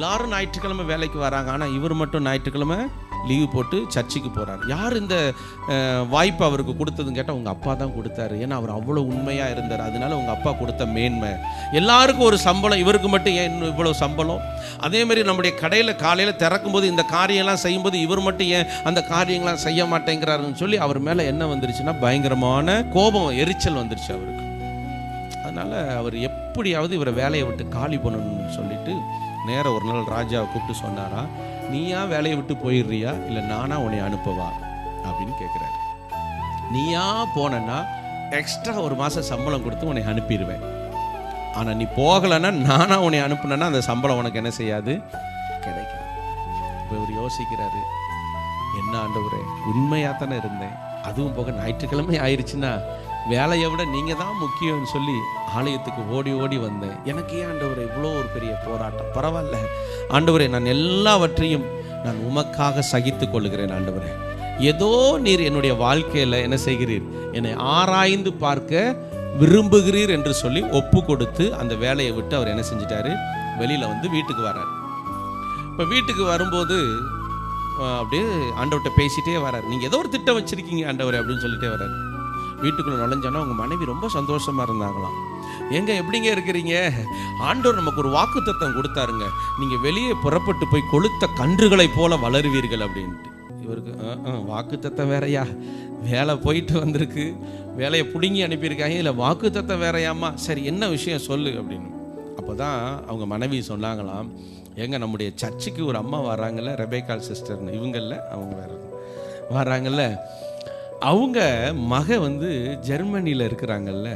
எல்லாரும் ஞாயிற்றுக்கிழமை வேலைக்கு வராங்க. ஆனால் இவர் மட்டும் ஞாயிற்றுக்கிழமை லீவு போட்டு சர்ச்சுக்கு போகிறார் யார் இந்த வாய்ப்பு அவருக்கு கொடுத்ததுன்னு கேட்டால் உங்கள் அப்பா தான் கொடுத்தாரு. ஏன்னா அவர் அவ்வளோ உண்மையாக இருந்தார். அதனால உங்கள் அப்பா கொடுத்த மேன்மை. எல்லாருக்கும் ஒரு சம்பளம். இவருக்கு மட்டும் ஏன் இன்னும் இவ்வளோ சம்பளம்? அதேமாதிரி நம்முடைய கடையில் காலையில் திறக்கும்போது இந்த காரியம்லாம் செய்யும்போது இவர் மட்டும் ஏன் அந்த காரியங்கள்லாம் செய்ய மாட்டேங்கிறாருன்னு சொல்லி அவர் மேலே என்ன வந்துருச்சுன்னா பயங்கரமான கோபம் எரிச்சல் வந்துருச்சு அவருக்கு. அதனால் அவர் எப்படியாவது இவரை வேலையை விட்டு காலி பண்ணணும்னு சொல்லிட்டு நேரா ஒரு நாள் ராஜாவை கூப்பிட்டு சொன்னாரா நீயா வேலையை விட்டு போயிடுறியா? இல்லை நானா உன்னை அனுப்பவா? அப்படின்னு கேட்குறாரு நீயா போனேன்னா எக்ஸ்ட்ரா ஒரு மாதம் சம்பளம் கொடுத்து உன்னை அனுப்பிடுவேன். ஆனால் நீ போகலைன்னா நானா உன்னை அனுப்புனேன்னா அந்த சம்பளம் உனக்கு என்ன செய்யாது? கிடைக்கும் இப்போ இவர் யோசிக்கிறாரு என்ன ஆண்டவரே உண்மையாக தானே இருந்தேன். அதுவும் போக ஞாயிற்றுக்கிழமை ஆயிடுச்சுன்னா வேலையை விட நீங்கள் தான் முக்கியம்னு சொல்லி ஆலயத்துக்கு ஓடி ஓடி வந்தேன். எனக்கு ஏன் ஆண்டவரை இவ்வளோ ஒரு பெரிய போராட்டம்? பரவாயில்ல. ஆண்டவரே நான் எல்லாவற்றையும் நான் உமக்காக சகித்து கொள்கிறேன் ஆண்டவரே. ஏதோ நீர் என்னுடைய வாழ்க்கையில் என்ன செய்கிறீர்? என்னை ஆராய்ந்து பார்க்க விரும்புகிறீர் என்று சொல்லி ஒப்பு கொடுத்து அந்த வேலையை விட்டு அவர் என்ன செஞ்சிட்டாரு? வெளியில் வந்து வீட்டுக்கு வரார் இப்போ வீட்டுக்கு வரும்போது அப்படியே ஆண்டவர்கிட்ட பேசிட்டே வரார் நீங்கள் ஏதோ ஒரு திட்டம் வச்சுருக்கீங்க ஆண்டவரே அப்படின்னு சொல்லிட்டே வர்றாரு. வீட்டுக்குள்ளே நுழைஞ்சோன்னா உங்கள் மனைவி ரொம்ப சந்தோஷமாக இருந்தாங்களாம். எங்க எப்படிங்க இருக்கிறீங்க? ஆண்டோர் நமக்கு ஒரு வாக்குத்தத்தம் கொடுத்தாருங்க. நீங்க வெளியே புறப்பட்டு போய் கொளுத்த கன்றுகளைப் போல வளருவீர்கள் அப்படின்ட்டு. இவருக்கு வாக்குத்தத்தம் வேறையா? வேலை போயிட்டு வந்திருக்கு. வேலையை பிடுங்கி அனுப்பியிருக்காங்க. இல்லை வாக்குத்தத்தம் வேறையாம்மா? சரி என்ன விஷயம் சொல்லு அப்படின்னு. அப்போ தான் அவங்க மனைவி சொன்னாங்களாம். எங்க நம்முடைய சர்ச்சுக்கு ஒரு அம்மா வராங்கல்ல ரெபேக்கால் சிஸ்டர்னு. இவங்கல்ல அவங்க வேற. வராங்கல்ல. அவங்க மக வந்து ஜெர்மனியில் இருக்கிறாங்கல்ல.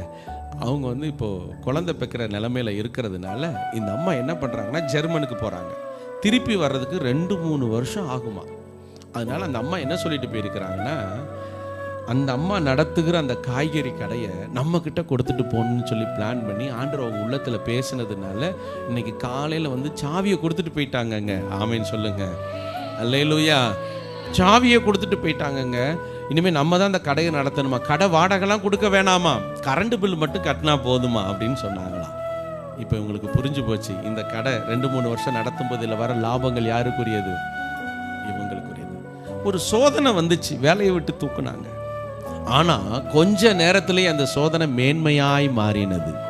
அவங்க வந்து இப்போது குழந்தை பெக்கிற நிலமையில இருக்கிறதுனால இந்த அம்மா என்ன பண்ணுறாங்கன்னா ஜெர்மனுக்கு போகிறாங்க திருப்பி வர்றதுக்கு ரெண்டு மூணு வருஷம் ஆகுமா. அதனால அந்த அம்மா என்ன சொல்லிட்டு போயிருக்கிறாங்கன்னா அந்த அம்மா நடத்துகிற அந்த காய்கறி கடையை நம்மக்கிட்ட கொடுத்துட்டு போகணும்னு சொல்லி பிளான் பண்ணி ஆண்டர் அவங்க உள்ளத்தில் பேசுனதுனால இன்னைக்கு காலையில் வந்து சாவியை கொடுத்துட்டு போயிட்டாங்கங்க. ஆமைன்னு சொல்லுங்கள் அல்லையிலூயா சாவியை கொடுத்துட்டு போயிட்டாங்கங்க. இனிமே நம்ம தான் அந்த கடையை நடத்தணுமா? கடை வாடகைலாம் கொடுக்க வேணாமா? கரண்ட் பில் மட்டும் கட்டினா போதுமா? அப்படின்னு சொன்னாங்களாம். இப்போ இவங்களுக்கு புரிஞ்சு போச்சு. இந்த கடை ரெண்டு மூணு வருஷம் நடத்தும் போது இதில் வர லாபங்கள் யாருக்குரியது? இவங்களுக்குரியது. ஒரு சோதனை வந்துச்சு. வேலையை விட்டு தூக்குனாங்க. ஆனால் கொஞ்ச நேரத்திலேயே அந்த சோதனை மேன்மையாய் மாறினது.